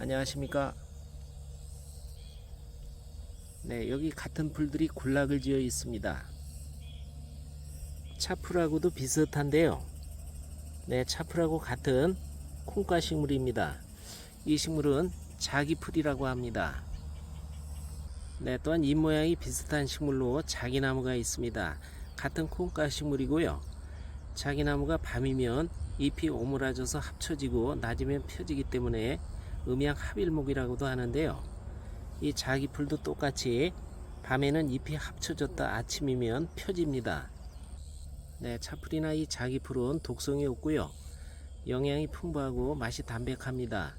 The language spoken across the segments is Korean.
안녕하십니까? 네 여기 같은 풀들이 군락을 지어 있습니다. 차풀하고도 비슷한데요. 네 차풀하고 같은 콩과 식물입니다. 이 식물은 자기풀이라고 합니다. 네 또한 잎 모양이 비슷한 식물로 자기나무가 있습니다. 같은 콩과 식물이고요. 자기나무가 밤이면 잎이 오므라져서 합쳐지고 낮이면 펴지기 때문에 음양 합일목이라고도 하는데요. 이 자기풀도 똑같이 밤에는 잎이 합쳐졌다 아침이면 펴집니다. 네, 차풀이나 이 자기풀은 독성이 없고요. 영양이 풍부하고 맛이 담백합니다.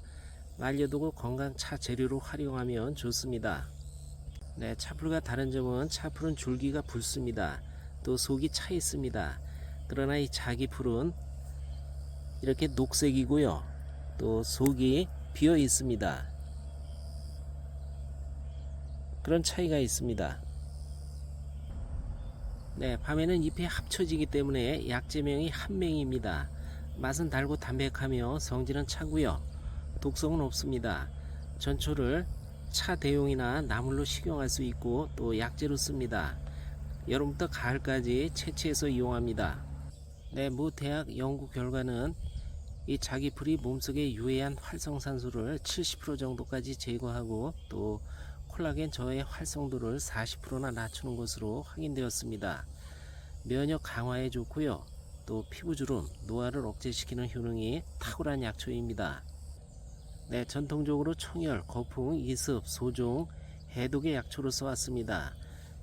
말려두고 건강 차 재료로 활용하면 좋습니다. 네, 차풀과 다른 점은 차풀은 줄기가 붉습니다. 또 속이 차 있습니다. 그러나 이 자기풀은 이렇게 녹색이고요. 또 속이 비어 있습니다. 그런 차이가 있습니다. 네, 밤에는 잎이 합쳐지기 때문에 약재명이 한맹입니다. 맛은 달고 담백하며 성질은 차고요. 독성은 없습니다. 전초를 차 대용이나 나물로 식용할 수 있고 또 약재로 씁니다. 여름부터 가을까지 채취해서 이용합니다. 네, 모 대학 연구 결과는 이 자기풀이 몸속에 유해한 활성산소를 70% 정도까지 제거하고 또 콜라겐 저의 활성도를 40%나 낮추는 것으로 확인되었습니다. 면역 강화에 좋고요. 또 피부주름, 노화를 억제시키는 효능이 탁월한 약초입니다. 네, 전통적으로 총열, 거풍, 이습, 소종, 해독의 약초로 써왔습니다.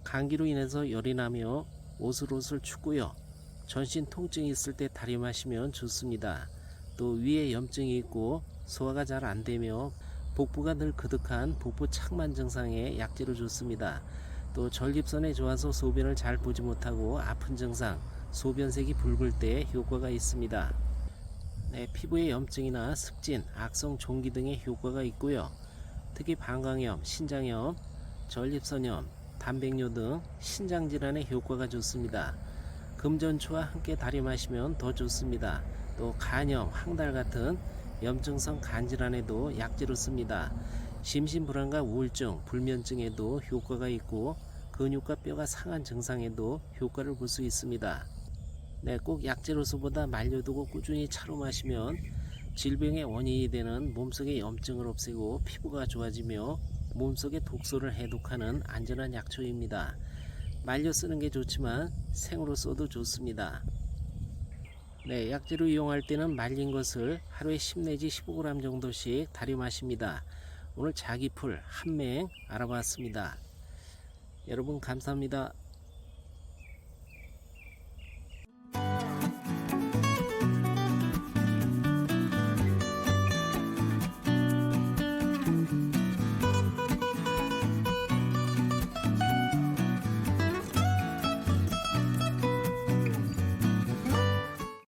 감기로 인해서 열이 나며 오슬오슬 춥고요. 전신 통증이 있을 때 다리 마시면 좋습니다. 또 위에 염증이 있고 소화가 잘 안되며 복부가 늘 그득한 복부 착만 증상에 약재로 좋습니다. 또 전립선에 좋아서 소변을 잘 보지 못하고 아픈 증상, 소변색이 붉을 때 효과가 있습니다. 네, 피부에 염증이나 습진, 악성 종기 등의 효과가 있고요. 특히 방광염, 신장염, 전립선염, 단백뇨 등 신장 질환에 효과가 좋습니다. 금전초와 함께 다리 마시면 더 좋습니다. 또 간염, 항달 같은 염증성 간 질환에도 약재로 씁니다. 심신 불안과 우울증, 불면증에도 효과가 있고 근육과 뼈가 상한 증상에도 효과를 볼 수 있습니다. 네, 꼭 약재로서보다 말려두고 꾸준히 차로 마시면 질병의 원인이 되는 몸속의 염증을 없애고 피부가 좋아지며 몸속의 독소를 해독하는 안전한 약초입니다. 말려 쓰는 게 좋지만 생으로 써도 좋습니다. 네, 약재로 이용할 때는 말린 것을 하루에 10 내지 15g 정도씩 다려 마십니다. 오늘 자기풀 한맹 알아봤습니다. 여러분 감사합니다.